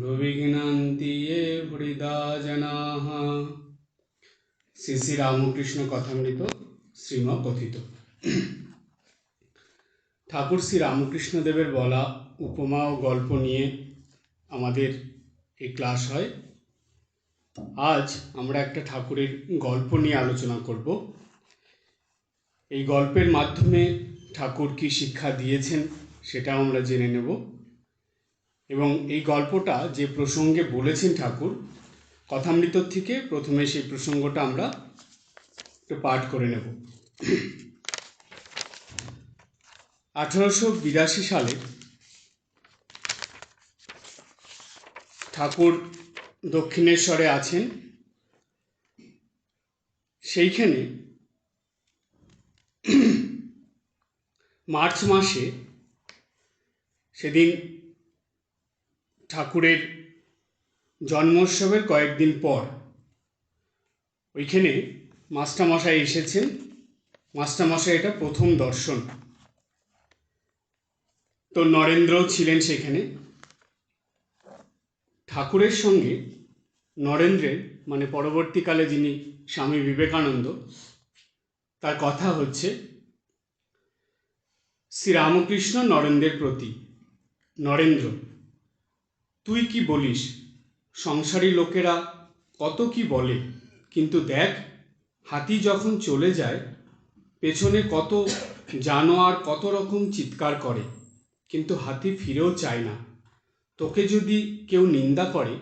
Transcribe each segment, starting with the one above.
ভুবিঘ্নান্তি এ হৃদা জনাহ শ্রী শ্রী রামকৃষ্ণ কথামৃত শ্রীম কথিত ঠাকুর শ্রী রামকৃষ্ণদেবের বলা উপমা ও গল্প নিয়ে আমাদের এই ক্লাস হয়। আজ আমরা একটা ঠাকুরের গল্প নিয়ে আলোচনা করব। এই গল্পের মাধ্যমে ঠাকুর কি শিক্ষা দিয়েছেন সেটা আমরা জেনে নেব। এবং এই গল্পটা যে প্রসঙ্গে বলেছেন ঠাকুর, কথামৃত থেকে প্রথমে সেই প্রসঙ্গটা আমরা একটু পাঠ করে নেব। আঠারোশো বিরাশি সালে ঠাকুর দক্ষিণেশ্বরে আছেন। সেইখানে মার্চ মাসে সেদিন ঠাকুরের জন্মোৎসবের কয়েকদিন পর ওইখানে মাস্টারমশাই এসেছেন। মাস্টারমশাই এটা প্রথম দর্শন। তো নরেন্দ্রও ছিলেন সেখানে। ঠাকুরের সঙ্গে নরেন্দ্রের মানে পরবর্তীকালে যিনি স্বামী বিবেকানন্দ, তার কথা হচ্ছে শ্রীরামকৃষ্ণ নরেন্দ্রের প্রতি। নরেন্দ্র তুই কি বলিস? সংসারী লোকেরা কত কি বলে, কিন্তু দেখ, হাতি যখন চলে যায়, পেছনে কত জানোয়ার কত রকম চিৎকার করে, কিন্তু হাতি ফিরেও চায় না। তোকে যদি কেউ নিন্দা করে,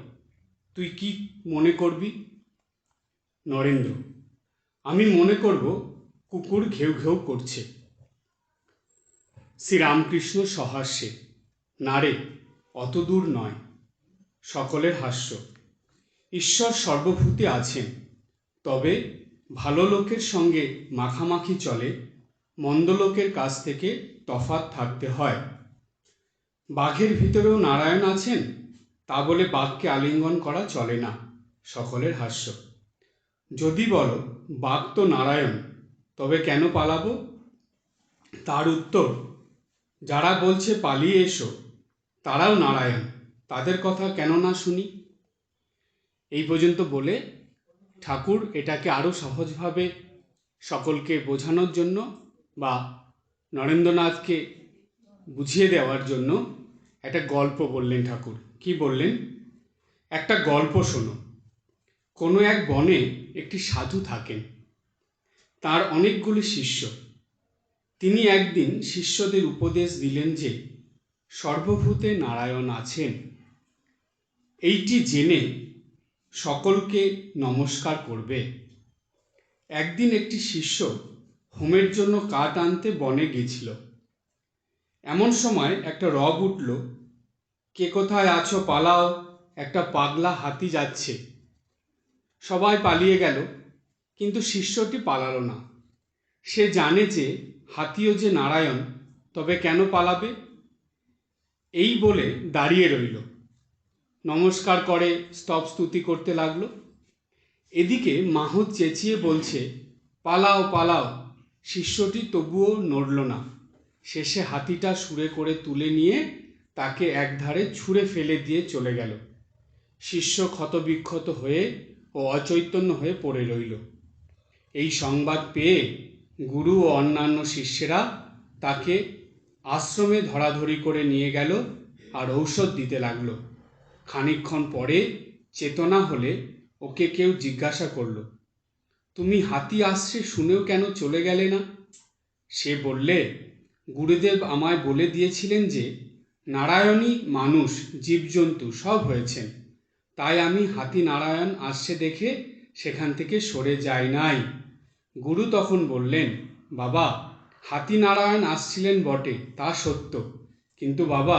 তুই কি মনে করবি? নরেন্দ্র, আমি মনে করব কুকুর ঘেউ ঘেউ করছে। শ্রীরামকৃষ্ণ সহাস্যে নারে অত দূর নয়। সকলের হাস্য। ঈশ্বর সর্বভূতে আছেন, তবে ভালো লোকের সঙ্গে মাখামাখি চলে, মন্দ লোকের কাছ থেকে তফাৎ থাকতে হয়। বাঘের ভিতরেও নারায়ণ আছেন, তা বলে বাঘকে আলিঙ্গন করা চলে না, সকলের হাস্য। যদি বলো, বাঘ তো নারায়ণ, তবে কেন পালাবো? তার উত্তর, যারা বলছে পালিয়ে এসো, তারাও নারায়ণ। তাদের কথা কেন না শুনি? এই পর্যন্ত বলে ঠাকুর এটাকে আরও সহজভাবে সকলকে বোঝানোর জন্য বা নরেন্দ্রনাথকে বুঝিয়ে দেওয়ার জন্য একটা গল্প বললেন ঠাকুর। কি বললেন? একটা গল্প শোনো। কোনো এক বনে একটি সাধু থাকেন। তার অনেকগুলি শিষ্য। তিনি একদিন শিষ্যদের উপদেশ দিলেন যে, সর্বভূতে নারায়ণ আছেন। এইটি জেনে সকলকে নমস্কার করবে। একদিন একটি শিষ্য হোমের জন্য কাঠ আনতে বনে গেছিল। এমন সময় একটা রব উঠল, কে কোথায় আছো পালাও, একটা পাগলা হাতি যাচ্ছে। সবাই পালিয়ে গেল, কিন্তু শিষ্যটি পালালো না। সে জানে যে হাতিও যে নারায়ণ, তবে কেন পালাবে? এই বলে দাঁড়িয়ে রইল। নমস্কার করে, স্তব স্তুতি করতে লাগল। এদিকে মাহুত চেঁচিয়ে বলছে, পালাও পালাও, শিষ্যটি তবুও নড়ল না। শেষে হাতিটা সুরে করে তুলে নিয়ে তাকে একধারে ছুঁড়ে ফেলে দিয়ে চলে গেল। শিষ্য ক্ষতবিক্ষত হয়ে ও অচৈতন্য হয়ে পড়ে রইল। এই সংবাদ পেয়ে গুরু ও অন্যান্য শিষ্যেরা তাকে আশ্রমে ধরাধরি করে নিয়ে গেল আর ঔষধ দিতে লাগল। খানিকক্ষণ পরে চেতনা হলে ওকে কেউ জিজ্ঞাসা করল, তুমি হাতি আসছে শুনেও কেন চলে গেলে না? সে বললে, গুরুদেব আমায় বলে দিয়েছিলেন যে, নারায়ণই মানুষ, জীবজন্তু, সব হয়েছেন। তাই আমি হাতি নারায়ণ আসছে দেখে সেখান থেকে সরে যাই নাই। গুরু তখন বললেন, বাবা, হাতি নারায়ণ আসছিলেন বটে, তা সত্য। কিন্তু বাবা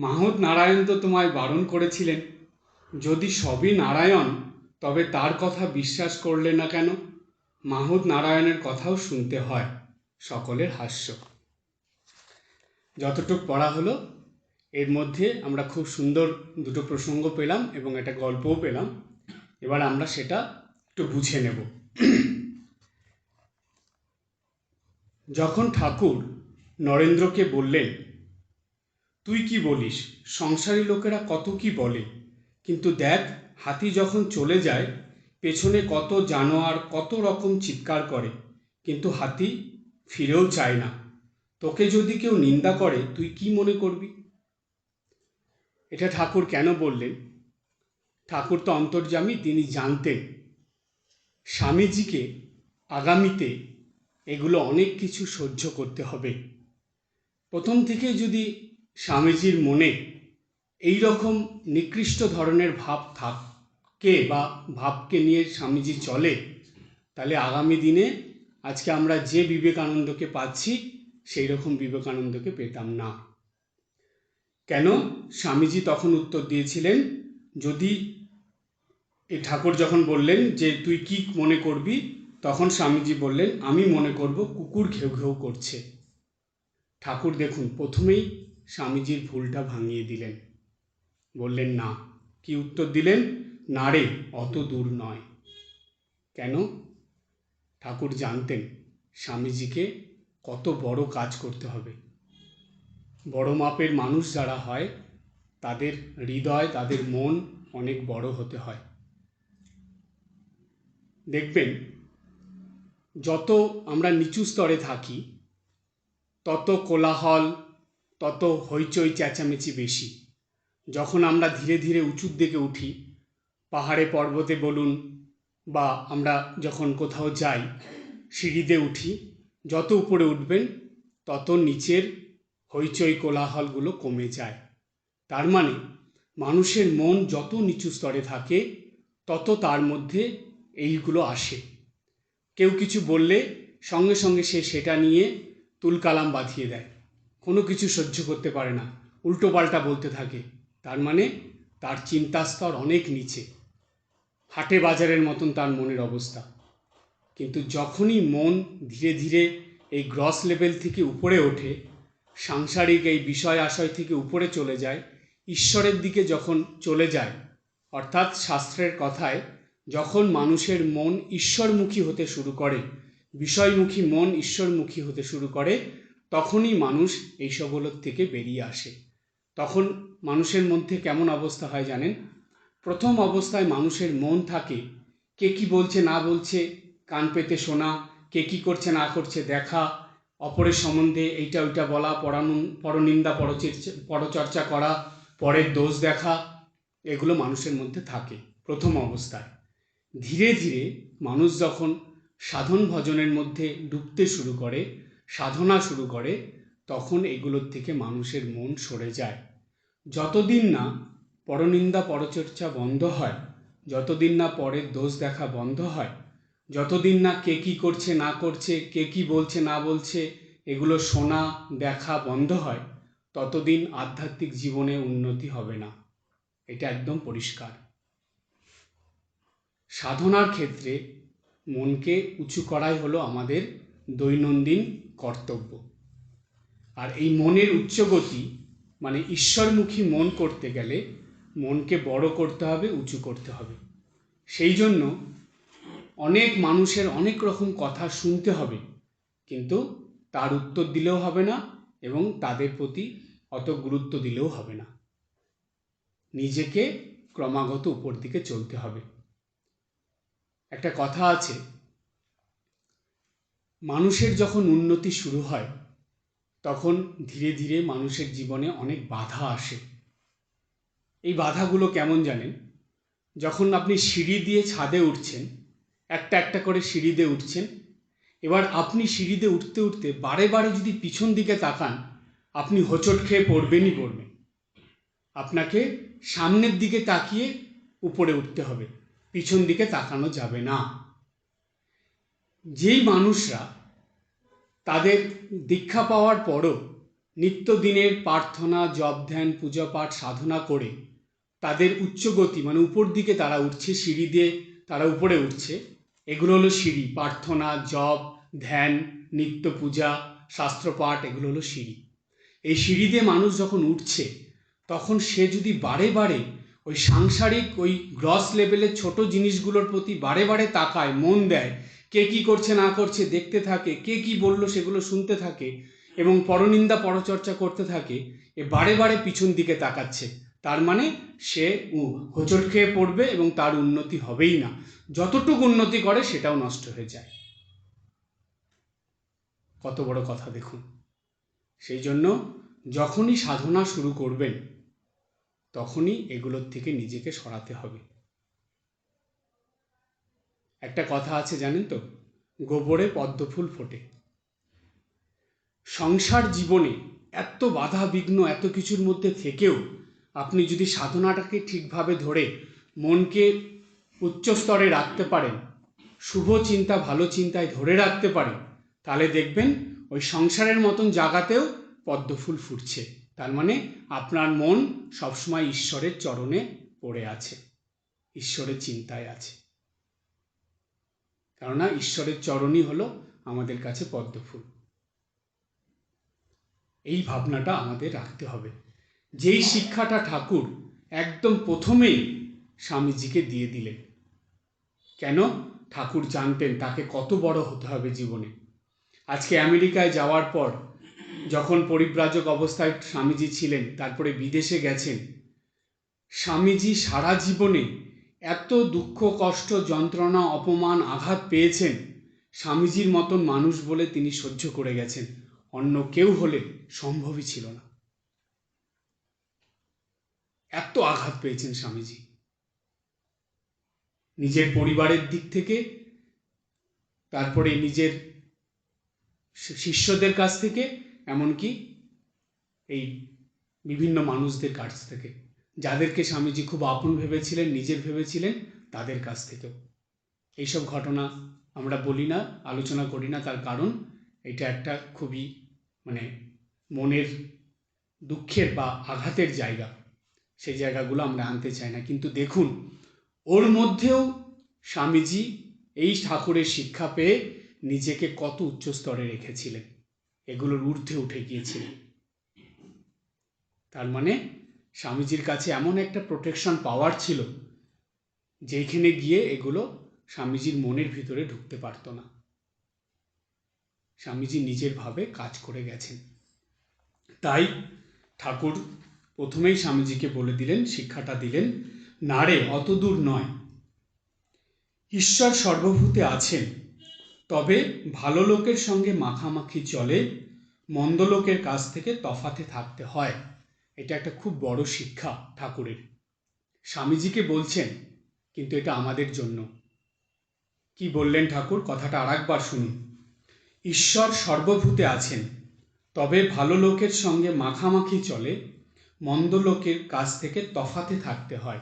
মাহত নারায়ণ তো তোমায় বারণ করেছিলেন। যদি সবই নারায়ণ, তবে তার কথা বিশ্বাস করলে না কেন? মাহুদ নারায়ণের কথাও শুনতে হয়, সকলের হাস্য। যতটুক পড়া হলো, এর মধ্যে আমরা খুব সুন্দর দুটো প্রসঙ্গ পেলাম এবং একটা গল্পও পেলাম। এবার আমরা সেটা একটু বুঝে নেব। যখন ঠাকুর নরেন্দ্রকে বললেন তুই কি বলিস? সংসারী লোকেরা কত কি বলে? কিন্তু দেখ, হাতি যখন চলে যায়, পেছনে কত জানোয়ার কত রকম চিৎকার করে। কিন্তু হাতি ফিরেও চায় না। তোকে যদি কেউ নিন্দা করে, তুই কি মনে করবি? এটা ঠাকুর কেন বললেন? ঠাকুর তো অন্তর্যামী, তিনি জানতেন। স্বামীজিকে আগামীতে এগুলো অনেক কিছু সহ্য করতে হবে। প্রথম থেকে যদি স্বামীজির মনে এই রকম নিকৃষ্ট ধরনের ভাব থাকে বা ভাবকে নিয়ে স্বামীজি চলে, তাহলে আগামী দিনে আজকে আমরা যে বিবেকানন্দকে পাচ্ছি সেই রকম বিবেকানন্দকে পেতাম না। কেন? স্বামীজি তখন উত্তর দিয়েছিলেন, যদি এ ঠাকুর যখন বললেন যে তুই কি মনে করবি, তখন স্বামীজি বললেন, আমি মনে করব কুকুর ঘেউ ঘেউ করছে। ঠাকুর দেখুন, প্রথমেই স্বামীজির ভুলটা ভাঙিয়ে দিলেন। বললেন, না। কি উত্তর দিলেন? না রে, অত দূর নয়। কেন? ঠাকুর জানতেন স্বামীজিকে কত বড় কাজ করতে হবে। বড় মাপের মানুষ যারা হয়, তাদের হৃদয়, তাদের মন অনেক বড় হতে হয়। দেখবেন, যত আমরা নিচু স্তরে থাকি, তত কোলাহল তত হইচই চেঁচামেচি বেশি। যখন আমরা ধীরে ধীরে উঁচুর দিকে উঠি, পাহাড়ে পর্বতে বলুন বা আমরা যখন কোথাও যাই, সিঁড়িতে উঠি, যত উপরে উঠবেন, তত নিচের হইচই কোলাহলগুলো কমে যায়। তার মানে মানুষের মন যত নিচু স্তরে থাকে, তত তার মধ্যে এইগুলো আসে। কেউ কিছু বললে সঙ্গে সঙ্গে সে সেটা নিয়ে তুলকালাম বাঁধিয়ে দেয়। কোনো কিছু সহ্য করতে পারে না। উল্টো পাল্টা বলতে থাকে। তার মানে তার চিন্তা স্তর অনেক নিচে। হাটে বাজারের মতন তার মনের অবস্থা। কিন্তু যখনই মন ধীরে ধীরে এই গ্রস লেভেল থেকে উপরে ওঠে, সাংসারিক এই বিষয় আশয় থেকে উপরে চলে যায়, ঈশ্বরের দিকে যখন চলে যায়, অর্থাৎ শাস্ত্রের কথায়, যখন মানুষের মন ঈশ্বরমুখী হতে শুরু করে, বিষয়মুখী মন ঈশ্বরমুখী হতে শুরু করে তখনই মানুষ এইসবগুলোর থেকে বেরিয়ে আসে। তখন মানুষের মধ্যে কেমন অবস্থা হয় জানেন? প্রথম অবস্থায় মানুষের মন থাকে, কে কি বলছে না বলছে, কান পেতে শোনা, কে কি করছে না করছে দেখা, অপরের সম্বন্ধে এইটা ওইটা বলা পড়ানো পরনিন্দা, পরচর্চা পরচর্চা করা, পরের দোষ দেখা, এগুলো মানুষের মধ্যে থাকে প্রথম অবস্থায়। ধীরে ধীরে মানুষ যখন সাধন ভজনের মধ্যে ডুবতে শুরু করে সাধনা শুরু করে, তখন এগুলোর থেকে মানুষের মন সরে যায়। যতদিন না পরনিন্দা পরচর্চা বন্ধ হয়, যতদিন না পরের দোষ দেখা বন্ধ হয়, যতদিন না কে কী করছে, না করছে, কে কী বলছে, না বলছে, এগুলো শোনা, দেখা বন্ধ হয়, ততদিন আধ্যাত্মিক জীবনে উন্নতি হবে না। এটা একদম পরিষ্কার। সাধনার ক্ষেত্রে মনকে উঁচু করাই হলো আমাদের দৈনন্দিন কর্তব্য। আর এই মনের উচ্চগতি মানে ঈশ্বরমুখী মন করতে গেলে মনকে বড় করতে হবে, উঁচু করতে হবে। সেই জন্য অনেক মানুষের অনেক রকম কথা শুনতে হবে, কিন্তু তার উত্তর দিলেও হবে না এবং তাদের প্রতি অত গুরুত্ব দিলেও হবে না। নিজেকে ক্রমাগত উপর দিকে চলতে হবে। একটা কথা আছে মানুষের যখন উন্নতি শুরু হয়, তখন ধীরে ধীরে মানুষের জীবনে অনেক বাধা আসে। এই বাধাগুলো কেমন জানেন? যখন আপনি সিঁড়ি দিয়ে ছাদে উঠছেন, একটা একটা করে সিঁড়ি দিয়ে উঠছেন, এবার আপনি সিঁড়িতে উঠতে উঠতে বারে বারে যদি পিছন দিকে তাকান, আপনি হোঁচট খেয়ে পড়বেনই পড়বেন। আপনাকে সামনের দিকে তাকিয়ে উপরে উঠতে হবে, পিছন দিকে তাকানো যাবে না। যেই মানুষরা তাদের দীক্ষা পাওয়ার পরও নিত্যদিনের প্রার্থনা জপ ধ্যান পূজা পাঠ সাধনা করে তাদের উচ্চগতি মানে উপর দিকে তারা উঠছে, সিঁড়ি দিয়ে তারা উপরে উঠছে, এগুলো হলো সিঁড়ি, প্রার্থনা, জপ, ধ্যান, নিত্য পূজা, শাস্ত্রপাঠ, এগুলো হলো সিঁড়ি। এই সিঁড়ি দিয়ে মানুষ যখন উঠছে, তখন সে যদি বারে বারে ওই সাংসারিক, ওই গ্রস লেভেলের ছোট জিনিসগুলোর প্রতি বারে বারে তাকায়, মন দেয় কে কি করছে, না করছে দেখতে থাকে, কে কি বলল সেগুলো শুনতে থাকে এবং পরনিন্দা পরচর্চা করতে থাকে, এ বারে বারে পিছন দিকে তাকাচ্ছে। তার মানে সে হোঁচট খেয়ে পড়বে এবং তার উন্নতি হবেই না। যতটুকু উন্নতি করে সেটাও নষ্ট হয়ে যায়। কত বড় কথা দেখুন। সেই জন্য যখনই সাধনা শুরু করবেন, তখনই এগুলোর থেকে নিজেকে সরাতে হবে। একটা কথা আছে জানেন তো? গোবরে পদ্মফুল ফোটে। সংসার জীবনে এত বাধা বিঘ্ন এত কিছুর মধ্যে থেকেও আপনি যদি সাধনাটাকে ঠিকভাবে ধরে মনকে উচ্চ স্তরে রাখতে পারেন, শুভ চিন্তা ভালো চিন্তায় ধরে রাখতে পারেন, তাহলে দেখবেন ওই সংসারের মতন জায়গাতেও পদ্মফুল ফুটছে। তার মানে আপনার মন সবসময় ঈশ্বরের চরণে পড়ে আছে, ঈশ্বরের চিন্তায় আছে। কেননা ঈশ্বরের চরণই হলো আমাদের কাছে পদ্মফুল। এই ভাবনাটা আমাদের রাখতে হবে। যেই শিক্ষাটা ঠাকুর একদম প্রথমেই স্বামীজিকে দিয়ে দিলেন। কেন? ঠাকুর জানতেন তাকে কত বড় হতে হবে জীবনে। আজকে আমেরিকায় যাওয়ার পর যখন পরিব্রাজক অবস্থায় স্বামীজি ছিলেন, তারপরে বিদেশে গেছেন, স্বামীজি সারা জীবনে এত দুঃখ, কষ্ট, যন্ত্রণা, অপমান, আঘাত পেয়েছেন স্বামীজির মতন মানুষ বলে তিনি সহ্য করে গেছেন। অন্য কেউ হলে সম্ভবই ছিল না। এত আঘাত পেয়েছেন স্বামীজি। নিজের পরিবারের দিক থেকে, তারপরে নিজের শিষ্যদের কাছ থেকে, এমনকি এই বিভিন্ন মানুষদের কাছ থেকে। যাদেরকে স্বামীজি খুব আপন ভেবেছিলেন, নিজের ভেবেছিলেন, তাদের কাছ থেকেও। এইসব ঘটনা আমরা বলি না, আলোচনা করি না, তার কারণ এটা একটা খুবই মানে মনের দুঃখের বা আঘাতের জায়গা। সেই জায়গাগুলো আমরা আনতে চাই না। কিন্তু দেখুন, ওর মধ্যেও স্বামীজি এই ঠাকুরের শিক্ষা পেয়ে নিজেকে কত উচ্চ স্তরে রেখেছিলেন। এগুলোর ঊর্ধ্বে উঠে গিয়েছিলেন। তার মানে স্বামীজির কাছে এমন একটা প্রোটেকশন পাওয়ার ছিল যেখানে গিয়ে এগুলো স্বামীজির মনের ভিতরে ঢুকতে পারতো না। স্বামীজি নিজের ভাবে কাজ করে গেছেন। তাই ঠাকুর প্রথমেই স্বামীজিকে বলে দিলেন, শিক্ষাটা দিলেন, না রে, অত দূর নয়। ঈশ্বর সর্বভূতে আছেন, তবে ভালো লোকের সঙ্গে মাখামাখি চলে, মন্দ লোকের কাছ থেকে তফাতে থাকতে হয়। এটা একটা খুব বড় শিক্ষা ঠাকুরের। স্বামীজিকে বলছেন, কিন্তু এটা আমাদের জন্য। কি বললেন ঠাকুর? কথাটা আরেকবার শুনুন। ঈশ্বর সর্বভূতে আছেন, তবে ভালো লোকের সঙ্গে মাখামাখি চলে, মন্দ লোকের কাছ থেকে তফাতে থাকতে হয়।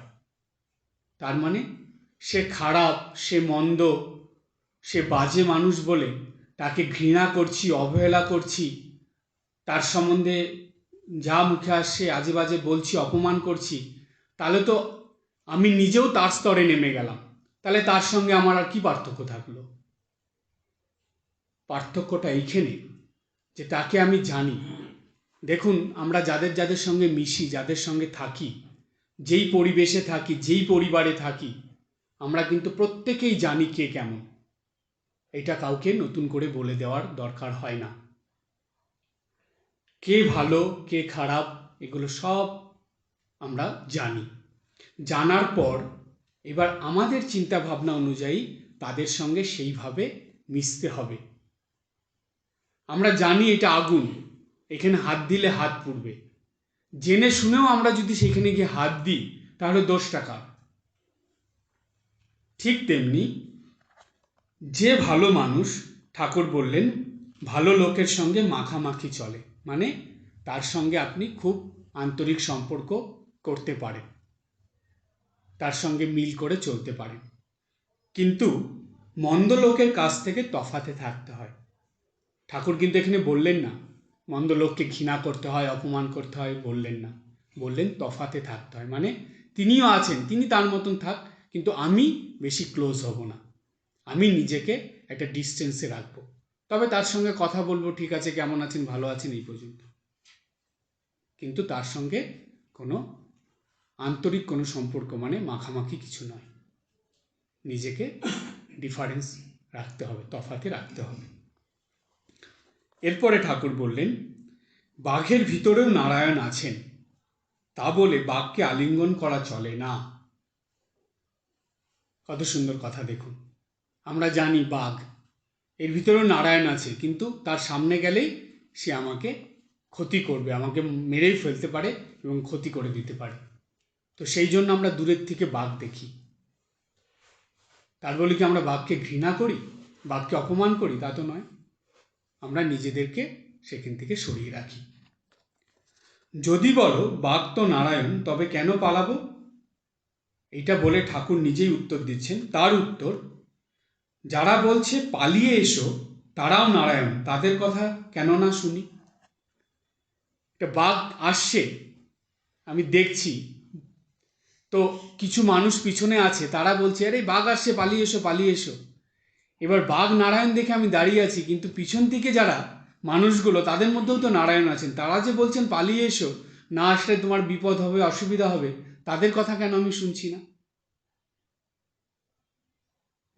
তার মানে সে খারাপ, সে মন্দ, সে বাজে মানুষ বলে তাকে ঘৃণা করছি, অবহেলা করছি, তার সম্বন্ধে যা মুখে আসছে, আজে বাজে বলছি, অপমান করছি, তাহলে তো আমি নিজেও তার স্তরে নেমে গেলাম। তাহলে তার সঙ্গে আমার আর কি পার্থক্য থাকল? পার্থক্যটা এইখানে, যে তাকে আমি জানি। দেখুন, আমরা যাদের যাদের সঙ্গে মিশি, যাদের সঙ্গে থাকি, যেই পরিবেশে থাকি, যেই পরিবারে থাকি, আমরা কিন্তু প্রত্যেকেই জানি কে কেমন। এটা কাউকে নতুন করে বলে দেওয়ার দরকার হয় না। কে ভালো, কে খারাপ, এগুলো সব আমরা জানি। জানার পর এবার আমাদের চিন্তা ভাবনা অনুযায়ী তাদের সঙ্গে সেইভাবে মিশতে হবে। আমরা জানি এটা আগুন, এখানে হাত দিলে হাত পুড়বে। জেনে শুনেও আমরা যদি সেখানে গিয়ে হাত দিই, তাহলে দোষ টাকা ঠিক তেমনি যে ভালো মানুষ, ঠাকুর বললেন, ভালো লোকের সঙ্গে মাখামাখি চলে। মানে তার সঙ্গে আপনি খুব আন্তরিক সম্পর্ক করতে পারেন। তার সঙ্গে মিল করে চলতে পারেন। কিন্তু মন্দ লোকের কাছ থেকে তফাতে থাকতে হয়। ঠাকুর কিন্তু এখানে বললেন না, মন্দ লোককে ঘৃণা করতে হয়, অপমান করতে হয়, বললেন না। বললেন তফাতে থাকতে হয়। মানে তিনিও আছেন, তিনি তার মতন থাক, কিন্তু আমি বেশি ক্লোজ হব না। আমি নিজেকে একটা ডিস্টেন্সে রাখব। তবে তার সঙ্গে কথা বলব, ঠিক আছে, কেমন আছেন, ভালো আছেন এই পর্যন্ত। কিন্তু তার সঙ্গে কোনো আন্তরিক কোনো সম্পর্ক মানে মাখামাখি কিছু নয়। নিজেকে ডিফারেন্স রাখতে হবে, তফাতে রাখতে হবে। এরপরে ঠাকুর বললেন, বাঘের ভিতরেও নারায়ণ আছেন। তা বলে বাঘকে আলিঙ্গন করা চলে না। কত সুন্দর কথা দেখুন। আমরা জানি বাঘ এর ভিতরেও নারায়ণ আছে, কিন্তু তার সামনে গেলেই সে আমাকে ক্ষতি করবে, আমাকে মেরেই ফেলতে পারে এবং ক্ষতি করে দিতে পারে। তো সেই জন্য আমরা দূরের থেকে বাঘ দেখি। তার বলে কি আমরা বাঘকে ঘৃণা করি? বাঘকে অপমান করি? তা তো নয়। আমরা নিজেদেরকে সেখান থেকে সরিয়ে রাখি। যদি বলো বাঘ তো নারায়ণ, তবে কেন পালাবো? এটা বলে ঠাকুর নিজেই উত্তর দিচ্ছেন। তার উত্তর যারা বলছে পালিয়ে এসো, তারাও নারায়ণ। তাদের কথা কেন না শুনি? একটা বাঘ আসছে, আমি দেখছি। তো কিছু মানুষ পিছনে আছে, তারা বলছে, আরে, বাঘ আসছে, পালিয়ে এসো পালিয়ে এসো। এবার বাঘ নারায়ণ দেখে আমি দাঁড়িয়ে আছি, কিন্তু পিছন থেকে যারা মানুষগুলো, তাদের মধ্যেও তো নারায়ণ আছেন। তারা যে বলছেন, পালিয়ে এসো, না আসলে তোমার বিপদ হবে, অসুবিধা হবে, তাদের কথা কেন আমি শুনছি না?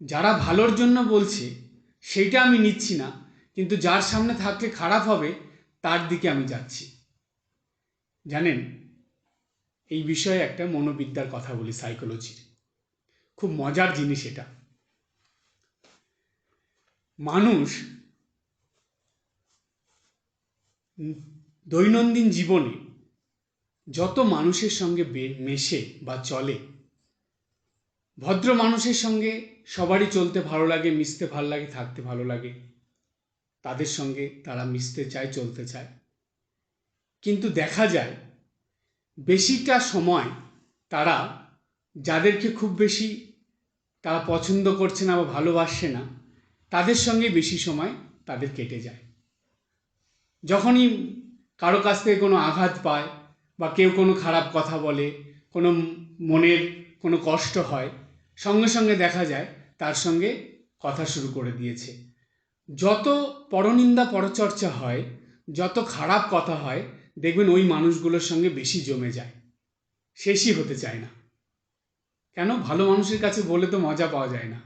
যারা ভালোর জন্য বলছে, সেইটা আমি নিচ্ছি না, কিন্তু যার সামনে থাকলে খারাপ হবে, তার দিকে আমি যাচ্ছি। জানেন, এই বিষয়ে একটা মনোবিদ্যার কথা বলি সাইকোলজির খুব মজার জিনিস এটা। মানুষ দৈনন্দিন জীবনে যত মানুষের সঙ্গে মেশে বা চলে ভদ্র মানুষের সঙ্গে সবারই চলতে ভালো লাগে, মিশতে ভালো লাগে, থাকতে ভালো লাগে। তাদের সঙ্গে তারা মিশতে চায়, চলতে চায়। কিন্তু দেখা যায়, বেশিটা সময় তারা যাদেরকে খুব বেশি তারা পছন্দ করছে না বা ভালোবাসছে না, তাদের সঙ্গে বেশি সময় তাদের কেটে যায়। যখনই কারও কাছ থেকে কোনো আঘাত পায় বা কেউ কোনো খারাপ কথা বলে, কোনো মনের কোনো কষ্ট হয় সঙ্গে সঙ্গে দেখা যায়, তার সঙ্গে কথা শুরু করে দিয়েছে। যত পরনিন্দা পরচর্চা হয়, যত খারাপ কথা হয়, দেখবেন ওই মানুষগুলোর সঙ্গে বেশি জমে যায়। শেষই হতে চায় না। কেন? ভালো মানুষের কাছে বলে তো মজা পাওয়া যায় না।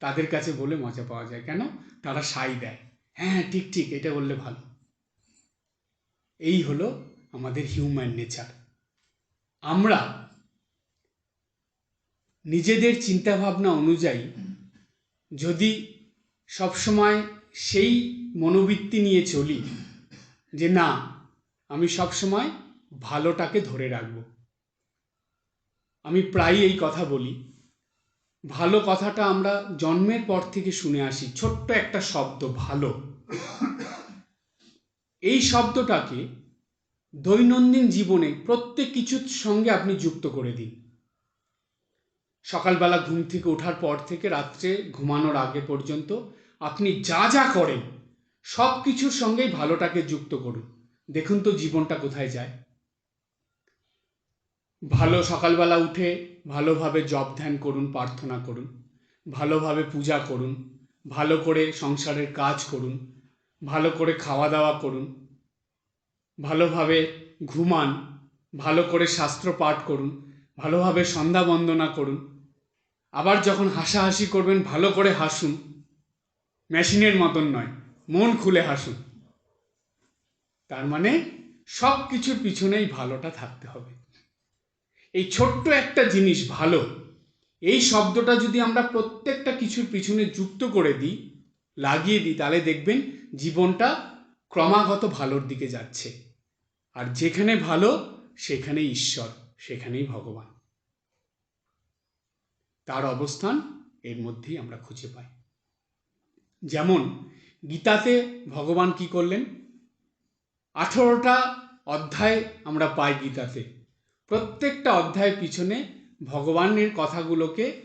তাদের কাছে বলে মজা পাওয়া যায়। কেন? তারা সাই দেয়। হ্যাঁ ঠিক ঠিক, এটা বললে ভালো। এই হলো আমাদের হিউম্যান নেচার আমরা নিজেদের চিন্তাভাবনা অনুযায়ী যদি সবসময় সেই মনোবৃত্তি নিয়ে চলি যে না, আমি সবসময় ভালোটাকে ধরে রাখব। আমি প্রায়ই এই কথা বলি। ভালো কথাটা আমরা জন্মের পর থেকে শুনে আসি, ছোট্ট একটা শব্দ, ভালো। এই শব্দটাকে দৈনন্দিন জীবনে প্রত্যেক কিছুর সঙ্গে আপনি যুক্ত করে দিন। সকালবেলা ঘুম থেকে ওঠার পর থেকে রাত্রে ঘুমানোর আগে পর্যন্ত আপনি যা যা করেন, সব কিছুর সঙ্গেই ভালোটাকে যুক্ত করুন। দেখুন তো জীবনটা কোথায় যায়। ভালো সকালবেলা উঠে ভালোভাবে জব ধ্যান করুন, প্রার্থনা করুন, ভালোভাবে পূজা করুন, ভালো করে সংসারের কাজ করুন, ভালো করে খাওয়া দাওয়া করুন, ভালোভাবে ঘুমান, ভালো করে শাস্ত্র পাঠ করুন, ভালোভাবে সন্ধ্যা বন্দনা করুন আবার যখন হাসাহাসি করবেন, ভালো করে হাসুন। মেশিনের মতন নয়, মন খুলে হাসুন। তার মানে সব কিছুর পিছনেই ভালোটা থাকতে হবে। এই ছোট্ট একটা জিনিস ভালো, এই শব্দটা যদি আমরা প্রত্যেকটা কিছুর পিছনে যুক্ত করে দিই, লাগিয়ে দিই, তাহলে দেখবেন জীবনটা ক্রমাগত ভালোর দিকে যাচ্ছে। আর যেখানে ভালো, সেখানেই ঈশ্বর, সেখানেই ভগবান। তার অবস্থান এর মধ্যেই আমরা খুঁজে পাই। যেমন গীতাতে ভগবান কি করলেন? আঠেরোটা অধ্যায় আমরা পাই গীতাতে। প্রত্যেকটা অধ্যায়ের পিছনে ভগবানের কথাগুলোকে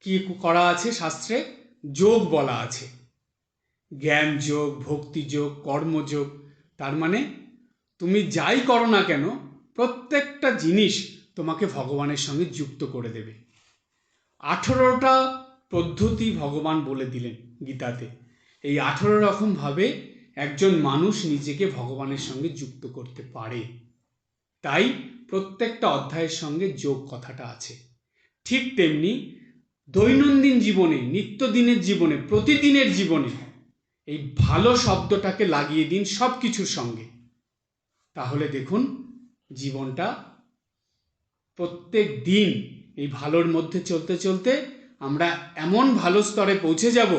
কি করা আছে শাস্ত্রে? যোগ বলা আছে। জ্ঞান যোগ, ভক্তি যোগ কর্মযোগ তার মানে তুমি যাই করো না কেন, প্রত্যেকটা জিনিস তোমাকে ভগবানের সঙ্গে যুক্ত করে দেবে। আঠেরোটা পদ্ধতি ভগবান বলে দিলেন গীতাতে। এই আঠেরো রকমভাবে একজন মানুষ নিজেকে ভগবানের সঙ্গে যুক্ত করতে পারে। তাই প্রত্যেকটা অধ্যায়ের সঙ্গে যোগ কথাটা আছে। ঠিক তেমনি দৈনন্দিন জীবনে, নিত্যদিনের জীবনে, প্রতিদিনের জীবনে এই ভালো শব্দটাকে লাগিয়ে দিন সব কিছুর সঙ্গে। তাহলে দেখুন, জীবনটা প্রত্যেক দিন এই ভালোর মধ্যে চলতে চলতে আমরা এমন ভালো স্তরে পৌঁছে যাব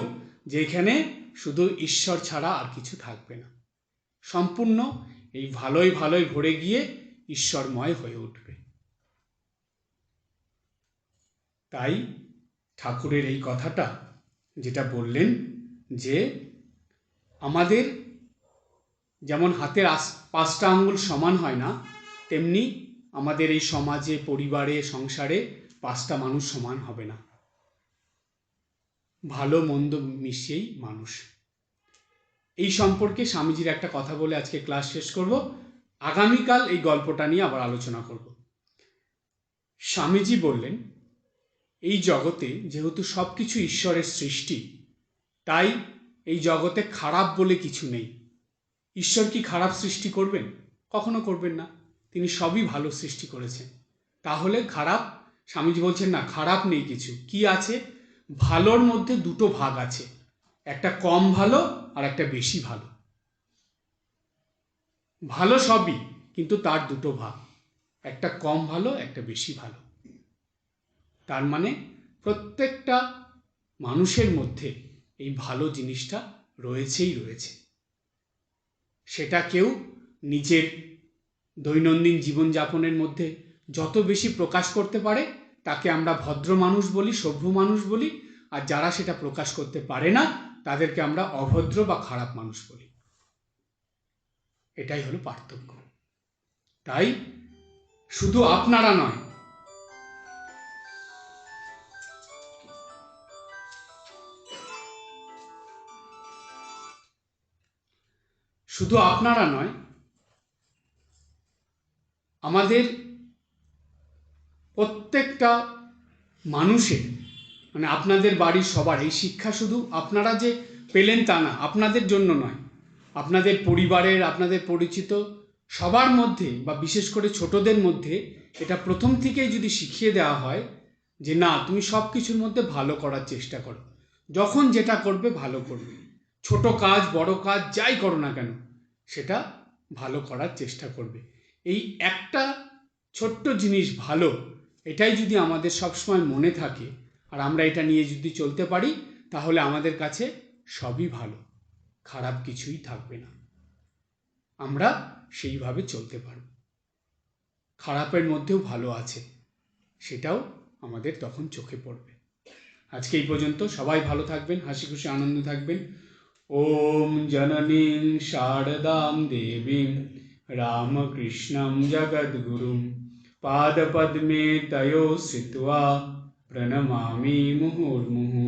যেখানে শুধু ঈশ্বর ছাড়া আর কিছু থাকবে না। সম্পূর্ণ এই ভালোই ভালোই ভরে গিয়ে ঈশ্বরময় হয়ে উঠবে। তাই ঠাকুরের এই কথাটা যেটা বললেন যে আমাদের যেমন হাতের পাঁচটা আঙ্গুল সমান হয় না, তেমনি আমাদের এই সমাজে, পরিবারে, সংসারে পাঁচটা মানুষ সমান হবে না। ভালো, মন্দ মিশিয়েই মানুষ। এই সম্পর্কে স্বামীজির একটা কথা বলে আজকে ক্লাস শেষ করব। আগামীকাল এই গল্পটা নিয়ে আবার আলোচনা করব। স্বামীজি বললেন, এই জগতে যেহেতু সব কিছু ঈশ্বরের সৃষ্টি, তাই এই জগতে খারাপ বলে কিছু নেই। ঈশ্বর কি খারাপ সৃষ্টি করবেন? কখনো করবেন না। তিনি সবই ভালো সৃষ্টি করেছেন। তাহলে খারাপ স্বামীজি বলছেন, না, খারাপ নেই কিছু। কি আছে? ভালোর মধ্যে দুটো ভাগ আছে। একটা কম ভালো আর একটা বেশি ভালো। ভালো সবই, কিন্তু তার দুটো ভাগ। একটা কম ভালো, একটা বেশি ভালো। তার মানে প্রত্যেকটা মানুষের মধ্যে এই ভালো জিনিসটা রয়েছেই রয়েছে। সেটা কেউ নিজের দৈনন্দিন জীবনযাপনের মধ্যে যত বেশি প্রকাশ করতে পারে, তাকে আমরা ভদ্র মানুষ বলি, সভ্য মানুষ বলি, আর যারা সেটা প্রকাশ করতে পারে না, তাদেরকে আমরা অভদ্র বা খারাপ মানুষ বলি। এটাই হলো পার্থক্য। তাই শুধু আপনারা নয়, শুধু আপনারা নয়, আমাদের প্রত্যেকটা মানুষের মানে আপনাদের বাড়ির সবার, এই শিক্ষা শুধু আপনারা যে পেলেন তা না, আপনাদের জন্য নয়। আপনাদের পরিবারের, আপনাদের পরিচিত সবার মধ্যে বা বিশেষ করে ছোটদের মধ্যে এটা প্রথম থেকেই যদি শিখিয়ে দেওয়া হয় যে না, তুমি সব কিছুর মধ্যে ভালো করার চেষ্টা করো। যখন যেটা করবে, ভালো করবে। ছোট কাজ, বড় কাজ, যাই করো না কেন, সেটা ভালো করার চেষ্টা করবে। এই একটা ছোট্ট জিনিস ভালো এটাই যদি আমাদের সবসময় মনে থাকে, আর আমরা এটা নিয়ে যদি চলতে পারি, তাহলে আমাদের কাছে সবই ভালো। খারাপ কিছুই থাকবে না। আমরা সেইভাবে চলতে পারব। খারাপের মধ্যেও ভালো আছে, সেটাও আমাদের তখন চোখে পড়বে। আজকে এই পর্যন্ত সবাই ভালো থাকবেন, হাসি খুশি, আনন্দ থাকবেন। ওম জননীং শারদাম দেবীং রামকৃষ্ণম জগদ্গুরুম पादपद्मे तयो स्थित्वा प्रणमामि मुहुर्मुहुः।